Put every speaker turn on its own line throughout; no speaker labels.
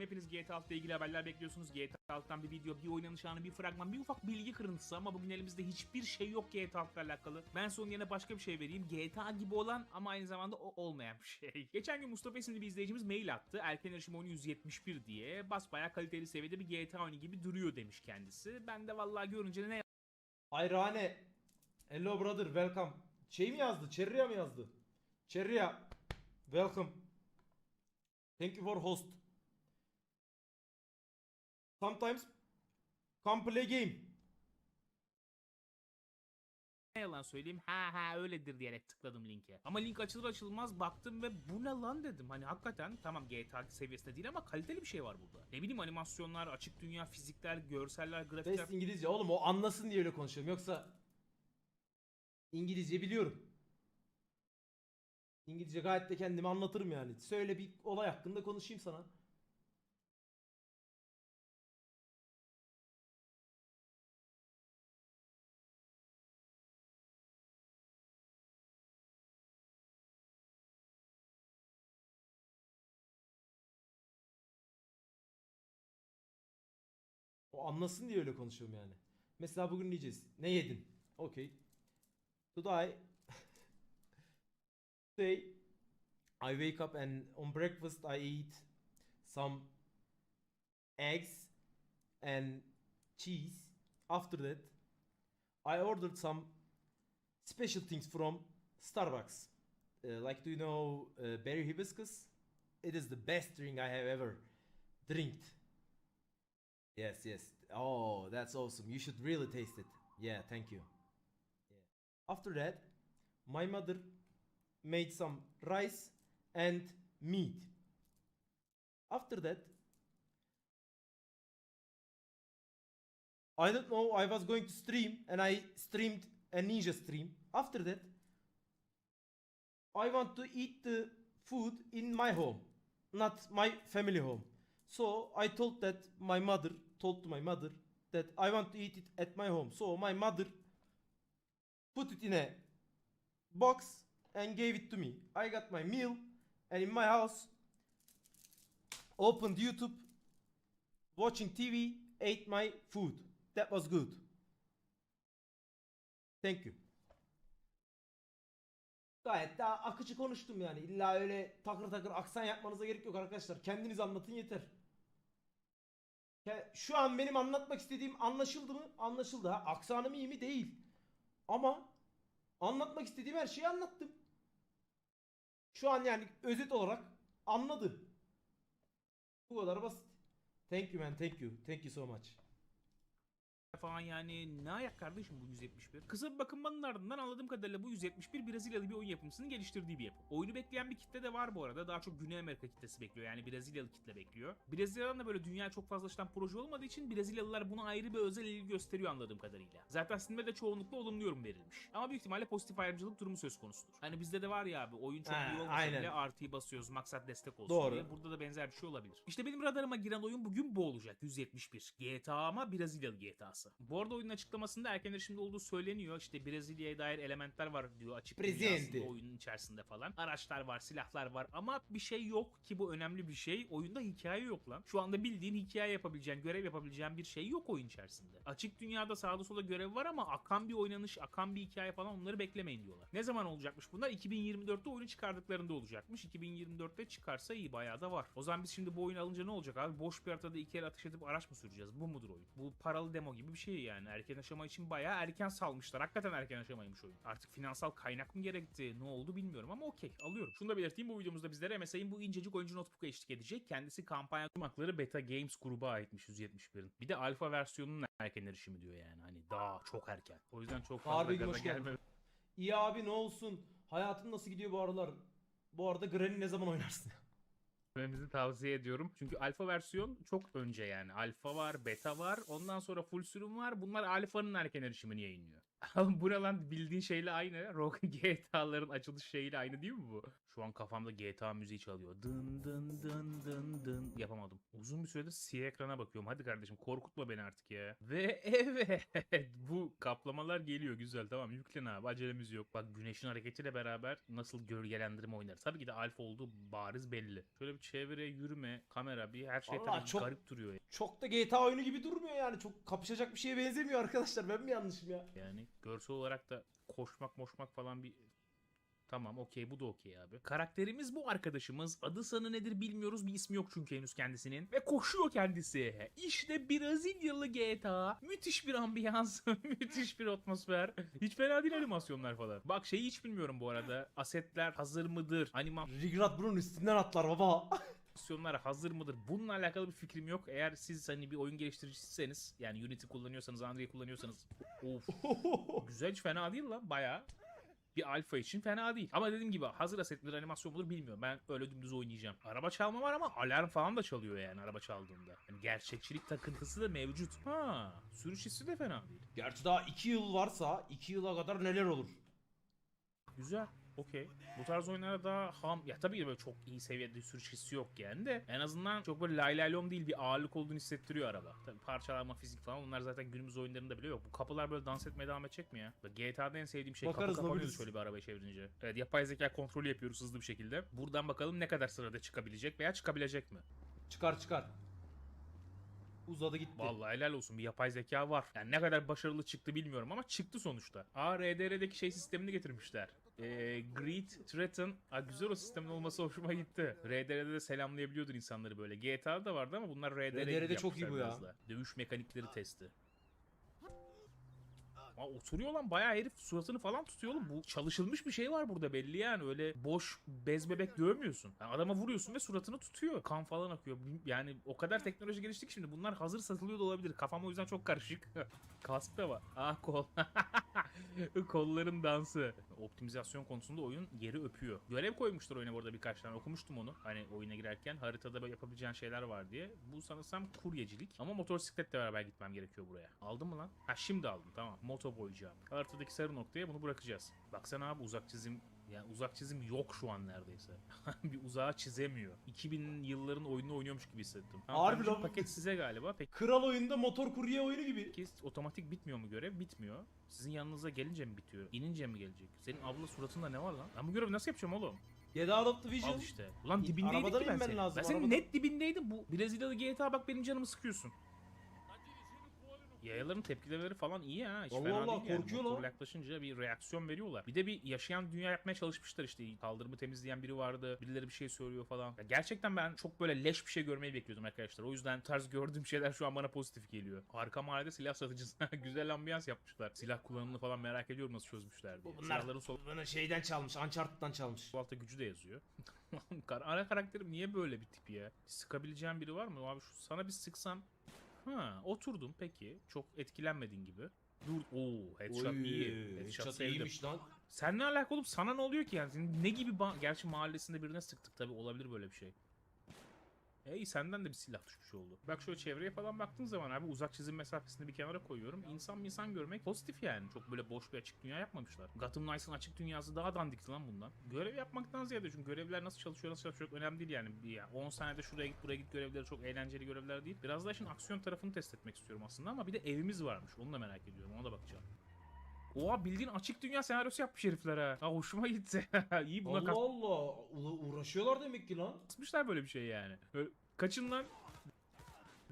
Hepiniz GTA 6 ile ilgili haberler bekliyorsunuz. GTA 6'dan bir video, bir oynanış anı, bir fragman, bir ufak bilgi kırıntısı ama bugün elimizde hiçbir şey yok GTA 6 ile alakalı. Ben son yerine başka bir şey vereyim. GTA gibi olan ama aynı zamanda o olmayan bir şey. Geçen gün Mustafa isimli bir izleyicimiz mail attı. Erken erişim oyunu 171 diye. Basbayağı kaliteli seviyede bir GTA oyunu gibi duruyor demiş kendisi. Ben de vallahi görünce ne
Ayrane. Hello brother welcome. Şey mi yazdı? Cherry'a mı yazdı? Cherry'a. Welcome. Thank you for host. Sometimes come play game.
Ne yalan söyleyeyim ha ha öyledir diyerek tıkladım linke. Ama link açılır açılmaz baktım ve bu ne lan dedim. Hani hakikaten tamam GTA seviyesinde değil ama kaliteli bir şey var burada. Ne bileyim animasyonlar, açık dünya, fizikler, görseller, grafikler
Best İngilizce. Oğlum o anlasın diye öyle konuşuyorum. Yoksa İngilizce biliyorum. İngilizce gayet de kendimi anlatırım yani. Söyle bir olay hakkında konuşayım sana. O anlasın diye öyle konuşuyorum yani. Mesela bugün diyeceğiz. Ne yedin? Okey. Today Today I wake up and on breakfast I eat some eggs and cheese. After that I ordered some special things from Starbucks. Uh, like do you know uh, berry hibiscus? It is the best drink I have ever drinked. Yes, yes. Oh, that's awesome. You should really taste it. Yeah, thank you. Yeah. After that, my mother made some rice and meat. After that, I don't know, I was going to stream and I streamed a ninja stream. After that, I want to eat the food in my home, not my family home. So I told that my mother told to my mother that I want to eat it at my home. So my mother put it in a box and gave it to me. I got my meal and in my house opened YouTube, watching TV, ate my food. That was good. Thank you. Gayet daha akıcı konuştum yani. İlla öyle takır takır aksan yapmanıza gerek yok arkadaşlar. Kendiniz anlatın yeter. Şu an benim anlatmak istediğim anlaşıldı mı? Anlaşıldı. Ha, aksanım iyi mi? Değil. Ama anlatmak istediğim her şeyi anlattım. Şu an yani özet olarak anladı. Bu kadar basit. Thank you man, thank you. Thank you so much.
Falan yani ne ayak kardeşim bu 171? Kısa bir bakınmanın ardından anladığım kadarıyla bu 171 Brezilyalı bir oyun yapımcısının geliştirdiği bir yapı. Oyunu bekleyen bir kitle de var bu arada. Daha çok Güney Amerika kitlesi bekliyor. Yani Brezilyalı kitle bekliyor. Brezilya'dan da böyle dünya çok fazla açılan proje olmadığı için Brezilyalılar buna ayrı bir özel ilgi gösteriyor anladığım kadarıyla. Zaten Steam'de de çoğunlukla olumlu yorum verilmiş. Ama büyük ihtimalle pozitif ayrımcılık durumu söz konusudur. Hani bizde de var ya abi oyun çok
Ha,
iyi olmasa
aynen.
bile artıyı basıyoruz maksat destek olsun
Doğru.
diye. Burada da benzer bir şey olabilir. İşte benim radarıma giren oyun bugün bu olacak. 171. GTA ama Brezilyalı GTA'sı. Bu arada oyunun açıklamasında erken erişimde olduğu söyleniyor. İşte Brezilya'ya dair elementler var diyor açık dünyasında oyunun içerisinde falan. Araçlar var, silahlar var ama bir şey yok ki bu önemli bir şey. Oyunda hikaye yok lan. Şu anda bildiğin hikaye yapabileceğin, görev yapabileceğin bir şey yok oyun içerisinde. Açık dünyada sağda sola görev var ama akan bir oynanış, akan bir hikaye falan onları beklemeyin diyorlar. Ne zaman olacakmış bunlar? 2024'te oyunu çıkardıklarında olacakmış. 2024'te çıkarsa iyi bayağı da var. O zaman biz şimdi bu oyunu alınca ne olacak abi? Boş bir haritada iki el ateş edip araç mı süreceğiz? Bu mudur oyun? Bu paralı demo gibi bir şey yani. Erken aşama için bayağı erken salmışlar. Hakikaten erken aşamaymış oyun. Artık finansal kaynak mı gerekti? Ne oldu bilmiyorum ama okey alıyorum. Şunu da belirteyim bu videomuzda bizlere MSI'nin bu incecik oyuncu notebook'a eşlik edecek. Kendisi kampanya kurmakları Beta Games gruba aitmiş 171'in. Bir de alfa versiyonunun erken erişimi diyor yani. Hani daha çok erken. O yüzden çok fazla
Harbi
gaza gelme
İyi abi ne olsun? Hayatın nasıl gidiyor bu aralar? Bu arada Granny ne zaman oynarsın?
Vermemizi tavsiye ediyorum. Çünkü alfa versiyon çok önce yani. Alfa var, beta var. Ondan sonra full sürüm var. Bunlar alfanın erken erişimini yayınlıyor. Bu ne lan bildiğin şeyle aynı. Rock GTA'ların açılış şeyiyle aynı değil mi bu? Şu an kafamda GTA müziği çalıyor. Dın dın dın dın dın. Yapamadım. Uzun bir süredir siyah ekrana bakıyorum. Hadi kardeşim korkutma beni artık ya. Ve evet bu kaplamalar geliyor güzel tamam yüklen abi acelemiz yok. Bak güneşin hareketiyle beraber nasıl gölgelendirme oynarız. Tabii ki de alfa olduğu bariz belli. Şöyle bir çevre yürüme kamera bir her şey
Vallahi
tabii
çok-
garip duruyor.
Çok da GTA oyunu gibi durmuyor yani. Çok kapışacak bir şeye benzemiyor arkadaşlar. Ben mi yanlışım ya?
Yani görsel olarak da koşmak moşmak falan bir Tamam okey bu da okey abi. Karakterimiz bu arkadaşımız. Adı sanı nedir bilmiyoruz. Bir ismi yok çünkü henüz kendisinin. Ve koşuyor kendisi. İşte Brezilyalı GTA. Müthiş bir ambiyans. müthiş bir atmosfer. Hiç fena değil animasyonlar falan. Bak şeyi hiç bilmiyorum bu arada. Asetler hazır mıdır?
Rigrat bunun üstünden atlar baba.
Animasyonlar hazır mıdır? Bununla alakalı bir fikrim yok. Eğer siz hani bir oyun geliştiriciyseniz yani Unity kullanıyorsanız, Unreal kullanıyorsanız of Güzel hiç fena değil lan baya. Bir alfa için fena değil. Ama dediğim gibi hazır asetler animasyon mudur bilmiyorum. Ben öyle dümdüz oynayacağım. Araba çalma var ama alarm falan da çalıyor yani araba çaldığında. Yani gerçekçilik takıntısı da mevcut. Ha, sürüş hissi de fena değil.
Gerçi daha 2 yıl varsa 2 yıla kadar neler olur?
Güzel. Okey. Bu tarz oyunlara daha ham... Ya tabii ki böyle çok iyi seviyede sürüş hissi yok yani de en azından çok böyle lay lay lom değil bir ağırlık olduğunu hissettiriyor araba. Tabii parçalanma, fizik falan bunlar zaten günümüz oyunlarında bile yok. Bu kapılar böyle dans etmeye devam edecek mi ya? Böyle GTA'da en sevdiğim şey
Bakarız,
kapı kapanıyordu
bakarız.
şöyle bir arabayı çevirince. Evet yapay zeka kontrolü yapıyoruz hızlı bir şekilde. Buradan bakalım ne kadar sırada çıkabilecek veya çıkabilecek mi?
Çıkar çıkar. Uzadı gitti.
Vallahi helal olsun bir yapay zeka var. Yani ne kadar başarılı çıktı bilmiyorum ama çıktı sonuçta. Aa RDR'deki şey sistemini getirmişler. Ee, Greet, Threaten. Aa, güzel o sistemin olması hoşuma gitti. RDR'de de selamlayabiliyordur insanları böyle. GTA'da da vardı ama bunlar RDR'de
RDR'de çok iyi bu ya.
Dövüş mekanikleri testi. Aa, oturuyor lan bayağı herif suratını falan tutuyor oğlum. Bu çalışılmış bir şey var burada belli yani. Öyle boş bez bebek dövmüyorsun. Yani adama vuruyorsun ve suratını tutuyor. Kan falan akıyor. Yani o kadar teknoloji gelişti ki şimdi bunlar hazır satılıyor da olabilir. Kafam o yüzden çok karışık. Kask da var. Ah kol. Kolların dansı. Optimizasyon konusunda oyun yeri öpüyor. Görev koymuşlar oyuna burada birkaç tane. Okumuştum onu. Hani oyuna girerken haritada yapabileceğin şeyler var diye. Bu sanırsam kuryecilik. Ama motosikletle beraber gitmem gerekiyor buraya. Aldın mı lan? Ha şimdi aldım tamam. Moto boyayacağım. Haritadaki sarı noktaya bunu bırakacağız. Baksana abi uzak çizim yani uzak çizim yok şu an neredeyse. bir uzağa çizemiyor. 2000 yılların oyununu oynuyormuş gibi hissettim.
Harbi lan.
Paket size galiba. Peki
Kral oyunda motor kurye oyunu gibi.
Peki otomatik bitmiyor mu görev? Bitmiyor. Sizin yanınıza gelince mi bitiyor? İnince mi gelecek? Senin abla suratında ne var lan? Ben bu görevi nasıl yapacağım oğlum?
Get out of the vision.
Al işte. Ulan ki ben senin.
lazım,
ben senin
arabadan.
net dibindeydim. Bu Brezilyalı GTA bak benim canımı sıkıyorsun. Yayaların tepkileri falan iyi ha. Hiç
Allah
fena
Allah,
değil yani.
korkuyor lan.
Motorla yaklaşınca bir reaksiyon veriyorlar. Bir de bir yaşayan dünya yapmaya çalışmışlar işte. Kaldırımı temizleyen biri vardı. Birileri bir şey söylüyor falan. Ya gerçekten ben çok böyle leş bir şey görmeyi bekliyordum arkadaşlar. O yüzden bu tarz gördüğüm şeyler şu an bana pozitif geliyor. Arka mahallede silah satıcısı. Güzel ambiyans yapmışlar. Silah kullanımını falan merak ediyorum nasıl çözmüşler diye.
Bunlar
Silahların sol
bunu şeyden çalmış. Uncharted'dan çalmış.
Sol altta gücü de yazıyor. Kar- Ana karakterim niye böyle bir tip ya? Sıkabileceğim biri var mı? Abi şu sana bir sıksam. Ha, oturdum peki. Çok etkilenmedin gibi. Dur. Oo, headshot
Oy,
iyi. Headshot,
Headshot iyiymiş lan.
Sen ne alaka oğlum? Sana ne oluyor ki yani? Senin ne gibi Gerçi mahallesinde birine sıktık tabi olabilir böyle bir şey. Ey senden de bir silah düşmüş oldu. Bak şöyle çevreye falan baktığın zaman abi uzak çizim mesafesini bir kenara koyuyorum. İnsan insan görmek pozitif yani. Çok böyle boş bir açık dünya yapmamışlar. Gotham Knights'ın açık dünyası daha dandikti lan bundan. Görev yapmaktan ziyade çünkü görevler nasıl çalışıyor nasıl çalışıyor önemli değil yani. Bir ya 10 saniyede şuraya git buraya git görevleri çok eğlenceli görevler değil. Biraz da işin aksiyon tarafını test etmek istiyorum aslında ama bir de evimiz varmış. Onu da merak ediyorum. Ona da bakacağım. Oha bildiğin açık dünya senaryosu yapmış herifler ha. Ha hoşuma gitti. İyi buna
Allah Allah. Ula- uğraşıyorlar demek ki lan.
kasmışlar böyle bir şey yani. Kaçın lan.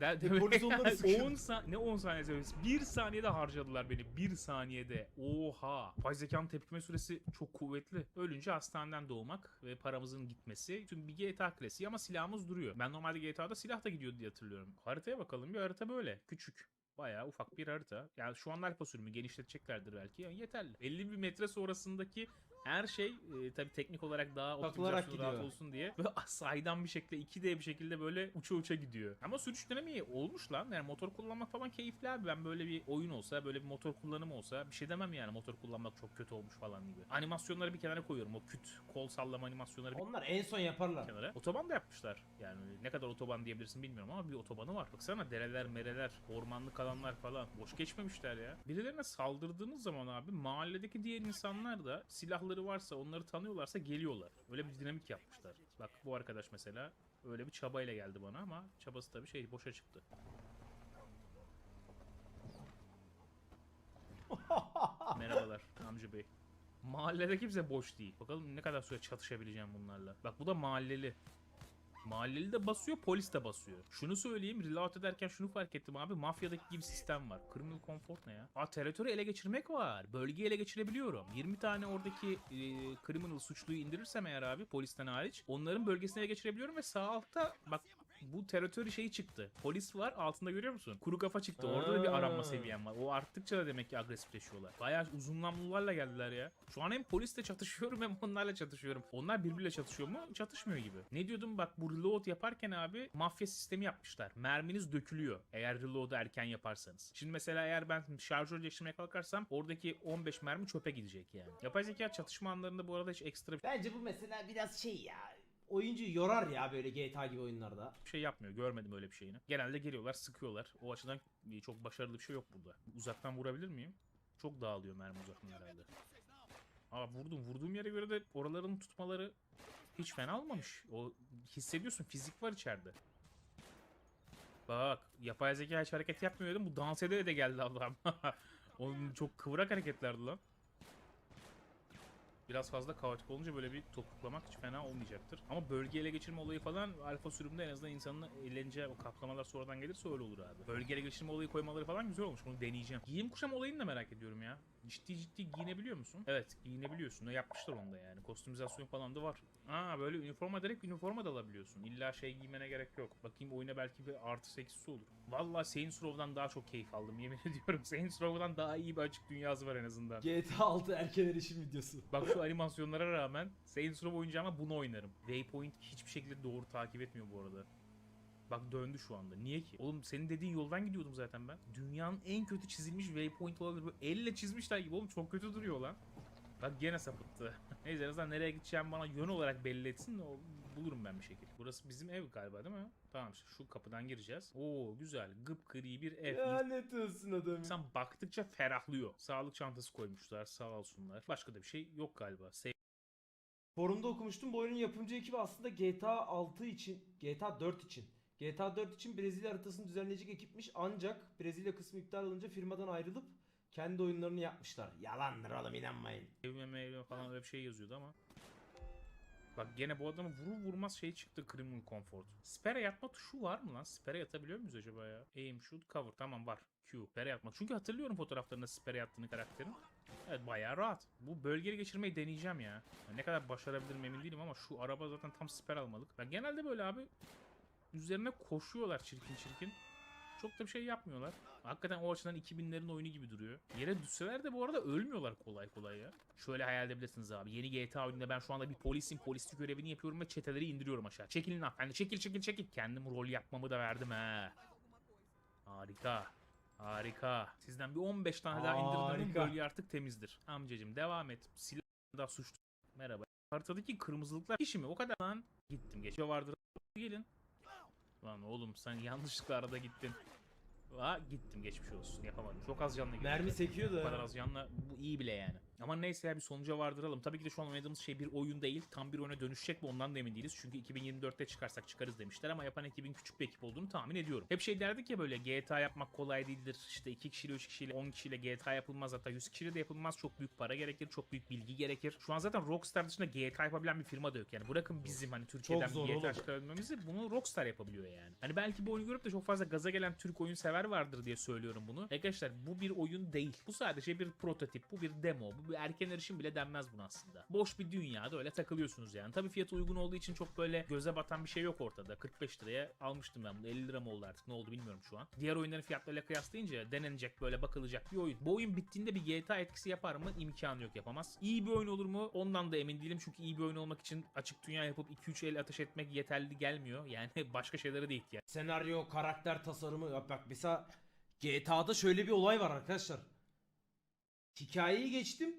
De,
E, polis onları sıkıyor.
10 sa- ne 10 saniye söylüyorsun? 1 saniyede harcadılar beni. 1 saniyede. Oha. Yapay zekanın tepkime süresi çok kuvvetli. Ölünce hastaneden doğmak ve paramızın gitmesi. Tüm bir GTA klasiği ama silahımız duruyor. Ben normalde GTA'da silah da gidiyordu diye hatırlıyorum. Haritaya bakalım. Bir harita böyle. Küçük. Bayağı ufak bir harita. Yani şu an alfa sürümü genişleteceklerdir belki. Yani yeterli. 50 bir metre sonrasındaki her şey e, tabii teknik olarak daha optimizasyonu rahat olsun diye böyle saydam bir şekilde 2D bir şekilde böyle uça uça gidiyor. Ama sürüş dönemi olmuş lan. Yani motor kullanmak falan keyifli abi. Ben böyle bir oyun olsa, böyle bir motor kullanımı olsa bir şey demem yani. Motor kullanmak çok kötü olmuş falan gibi. Animasyonları bir kenara koyuyorum. O küt kol sallama animasyonları bir
Onlar en son yaparlar.
kenara. Otoban da yapmışlar. Yani ne kadar otoban diyebilirsin bilmiyorum ama bir otobanı var. Baksana dereler, mereler, ormanlık alanlar falan. Boş geçmemişler ya. Birilerine saldırdığınız zaman abi mahalledeki diğer insanlar da silahları varsa, onları tanıyorlarsa geliyorlar. Öyle bir dinamik yapmışlar. Bak bu arkadaş mesela öyle bir çabayla geldi bana ama çabası tabii şey boşa çıktı. Merhabalar amca bey. Mahallede kimse boş değil. Bakalım ne kadar süre çatışabileceğim bunlarla. Bak bu da mahalleli. Mahalleli de basıyor, polis de basıyor. Şunu söyleyeyim, reload ederken şunu fark ettim abi. Mafyadaki gibi sistem var. Criminal comfort ne ya? Aa teritori ele geçirmek var. Bölgeyi ele geçirebiliyorum. 20 tane oradaki e, criminal suçluyu indirirsem eğer abi polisten hariç onların bölgesine ele geçirebiliyorum ve sağ altta bak bu teritori şeyi çıktı. Polis var altında görüyor musun? Kuru kafa çıktı. Orada da bir aranma seviyem var. O arttıkça da demek ki agresifleşiyorlar. Bayağı uzun namlularla geldiler ya. Şu an hem polisle çatışıyorum hem onlarla çatışıyorum. Onlar birbiriyle çatışıyor mu? Çatışmıyor gibi. Ne diyordum bak bu reload yaparken abi mafya sistemi yapmışlar. Merminiz dökülüyor eğer reload'u erken yaparsanız. Şimdi mesela eğer ben şarjör değiştirmeye kalkarsam oradaki 15 mermi çöpe gidecek yani. Yapay zeka çatışma anlarında bu arada hiç ekstra
Bence bu mesela biraz şey ya. Oyuncu yorar ya böyle GTA gibi oyunlarda.
bir şey yapmıyor. Görmedim öyle bir şeyini. Genelde geliyorlar, sıkıyorlar. O açıdan e, çok başarılı bir şey yok burada. Uzaktan vurabilir miyim? Çok dağılıyor mermi uzaktan herhalde. Aa vurdum. Vurduğum yere göre de oraların tutmaları hiç fena olmamış. O hissediyorsun. Fizik var içeride. Bak yapay zeka hiç hareket yapmıyor dedim. Bu dans ede de geldi Allah'ım. Onun çok kıvrak hareketlerdi lan. Biraz fazla kaotik olunca böyle bir topuklamak hiç fena olmayacaktır. Ama bölge ele geçirme olayı falan alfa sürümde en azından insanın eğlence o kaplamalar sonradan gelirse öyle olur abi. Bölge ele geçirme olayı koymaları falan güzel olmuş. Bunu deneyeceğim. Giyim kuşam olayını da merak ediyorum ya. Ciddi ciddi giyinebiliyor musun? Evet giyinebiliyorsun. Ne yapmışlar onda yani. Kostümizasyon falan da var. Aa böyle üniforma direkt üniforma da alabiliyorsun. İlla şey giymene gerek yok. Bakayım oyuna belki bir artı seksisi olur. Valla Saints Row'dan daha çok keyif aldım yemin ediyorum. Saints Row'dan daha iyi bir açık dünyası var en azından.
GTA 6 erken erişim videosu.
Bak şu animasyonlara rağmen Saints Row oynayacağıma bunu oynarım. Waypoint hiçbir şekilde doğru takip etmiyor bu arada. Bak döndü şu anda. Niye ki? Oğlum senin dediğin yoldan gidiyordum zaten ben. Dünyanın en kötü çizilmiş waypoint olabilir. Böyle elle çizmişler gibi oğlum çok kötü duruyor lan. Bak gene sapıttı. Neyse en azından nereye gideceğim bana yön olarak belli etsin de bulurum ben bir şekilde. Burası bizim ev galiba değil mi? Tamam işte şu kapıdan gireceğiz. Oo güzel. Gıpgri bir ev.
Lanet olsun adam.
İnsan baktıkça ferahlıyor. Sağlık çantası koymuşlar sağ olsunlar. Başka da bir şey yok galiba.
Forumda okumuştum bu oyunun yapımcı ekibi aslında GTA 6 için, GTA 4 için. GTA 4 için Brezilya haritasını düzenleyecek ekipmiş ancak Brezilya kısmı iptal olunca firmadan ayrılıp kendi oyunlarını yapmışlar. Yalandır oğlum inanmayın.
Evime meyve falan öyle bir şey yazıyordu ama. Bak gene bu adamı vurur vurmaz şey çıktı Criminal Comfort. Spere yatma tuşu var mı lan? Spere yatabiliyor muyuz acaba ya? Aim, shoot, cover. Tamam var. Q. Spere yatma. Çünkü hatırlıyorum fotoğraflarında spere yattığını karakterin. Evet bayağı rahat. Bu bölgeli geçirmeyi deneyeceğim ya. Yani ne kadar başarabilirim emin değilim ama şu araba zaten tam siper almalık. Ben genelde böyle abi üzerine koşuyorlar çirkin çirkin. Çok da bir şey yapmıyorlar. Hakikaten o açıdan 2000'lerin oyunu gibi duruyor. Yere düşseler de bu arada ölmüyorlar kolay kolay ya. Şöyle hayal edebilirsiniz abi. Yeni GTA oyununda ben şu anda bir polisim. Polislik görevini yapıyorum ve çeteleri indiriyorum aşağı. Çekilin hanımefendi. Çekil çekil çekil. Kendim rol yapmamı da verdim ha. Harika. Harika. Sizden bir 15 tane daha indirdim. Bölge artık temizdir. Amcacım devam et. Silah daha suçlu. Merhaba. Haritadaki kırmızılıklar işi mi? O kadar lan. Gittim. Geçiyor vardır. Gelin. Lan oğlum sen yanlışlıkla arada gittin. Aa gittim geçmiş olsun yapamadım. Çok az canlı gidiyor.
Mermi sekiyor
Bu kadar
da.
az canla bu iyi bile yani. Ama neyse ya bir sonuca vardıralım. Tabii ki de şu an oynadığımız şey bir oyun değil. Tam bir oyuna dönüşecek mi ondan da emin değiliz. Çünkü 2024'te çıkarsak çıkarız demişler ama yapan ekibin küçük bir ekip olduğunu tahmin ediyorum. Hep şey derdik ya böyle GTA yapmak kolay değildir. İşte 2 kişiyle 3 kişiyle 10 kişiyle GTA yapılmaz hatta 100 kişiyle de yapılmaz. Çok büyük para gerekir. Çok büyük bilgi gerekir. Şu an zaten Rockstar dışında GTA yapabilen bir firma da yok. Yani bırakın bizim hani Türkiye'den bir GTA
oğlum.
çıkarabilmemizi bunu Rockstar yapabiliyor yani. Hani belki bu oyunu görüp de çok fazla gaza gelen Türk oyun sever vardır diye söylüyorum bunu. Arkadaşlar bu bir oyun değil. Bu sadece bir prototip. Bu bir demo. Bu bir erken erişim bile denmez buna aslında. Boş bir dünyada öyle takılıyorsunuz yani. Tabii fiyatı uygun olduğu için çok böyle göze batan bir şey yok ortada. 45 liraya almıştım ben bunu. 50 lira mı oldu artık ne oldu bilmiyorum şu an. Diğer oyunların fiyatlarıyla kıyaslayınca denenecek böyle bakılacak bir oyun. Bu oyun bittiğinde bir GTA etkisi yapar mı? İmkanı yok yapamaz. İyi bir oyun olur mu? Ondan da emin değilim. Çünkü iyi bir oyun olmak için açık dünya yapıp 2-3 el ateş etmek yeterli gelmiyor. Yani başka şeylere de ihtiyaç
Senaryo, karakter tasarımı. Bak mesela GTA'da şöyle bir olay var arkadaşlar. Hikayeyi geçtim.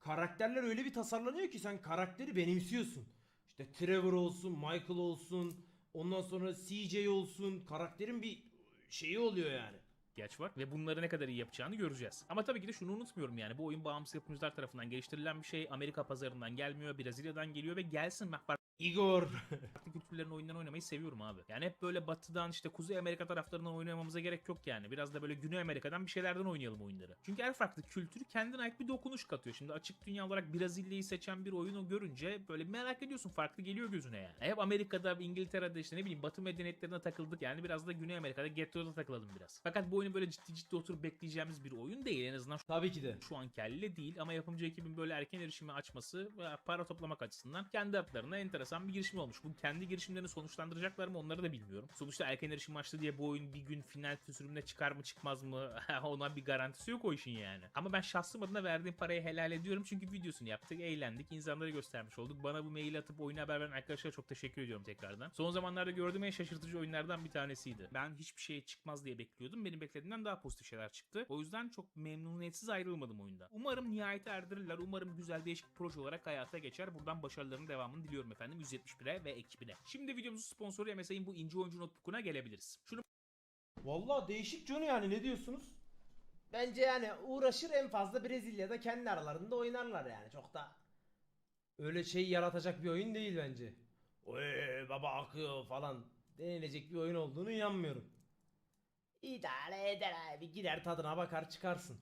Karakterler öyle bir tasarlanıyor ki sen karakteri benimsiyorsun. İşte Trevor olsun, Michael olsun, ondan sonra CJ olsun. Karakterin bir şeyi oluyor yani.
ihtiyaç var ve bunları ne kadar iyi yapacağını göreceğiz. Ama tabii ki de şunu unutmuyorum yani bu oyun bağımsız yapımcılar tarafından geliştirilen bir şey. Amerika pazarından gelmiyor, Brezilya'dan geliyor ve gelsin bak
Igor.
kültürlerin oyunlarını oynamayı seviyorum abi. Yani hep böyle batıdan işte Kuzey Amerika taraflarından oynamamıza gerek yok yani. Biraz da böyle Güney Amerika'dan bir şeylerden oynayalım oyunları. Çünkü her farklı kültür kendine ait bir dokunuş katıyor. Şimdi açık dünya olarak Brezilya'yı seçen bir oyunu görünce böyle merak ediyorsun farklı geliyor gözüne yani. Hep Amerika'da, İngiltere'de işte ne bileyim Batı medeniyetlerine takıldık yani biraz da Güney Amerika'da Getto'da takılalım biraz. Fakat bu oyunu böyle ciddi ciddi oturup bekleyeceğimiz bir oyun değil en azından
Tabii ki de.
şu an kelle değil ama yapımcı ekibin böyle erken erişimi açması ve para toplamak açısından kendi adlarına enteresan bir girişim olmuş. Bu kendi girişimlerini sonuçlandıracaklar mı onları da bilmiyorum. Sonuçta erken erişim açtı diye bu oyun bir gün final sürümüne çıkar mı çıkmaz mı ona bir garantisi yok o işin yani. Ama ben şahsım adına verdiğim parayı helal ediyorum çünkü videosunu yaptık, eğlendik, insanlara göstermiş olduk. Bana bu mail atıp oyunu haber veren arkadaşlara çok teşekkür ediyorum tekrardan. Son zamanlarda gördüğüm en şaşırtıcı oyunlardan bir tanesiydi. Ben hiçbir şey çıkmaz diye bekliyordum. Benim beklediğimden daha pozitif şeyler çıktı. O yüzden çok memnuniyetsiz ayrılmadım oyunda. Umarım nihayete erdirirler. Umarım güzel değişik proje olarak hayata geçer. Buradan başarılarının devamını diliyorum efendim 171'e ve ekibine. Şimdi videomuzun sponsoru MSI'nin bu ince oyuncu notebook'una gelebiliriz. Şunu
Vallahi değişik Johnny yani ne diyorsunuz? Bence yani uğraşır en fazla Brezilya'da kendi aralarında oynarlar yani çok da öyle şey yaratacak bir oyun değil bence. Oy baba akıyor falan denilecek bir oyun olduğunu inanmıyorum. İdare eder abi gider tadına bakar çıkarsın.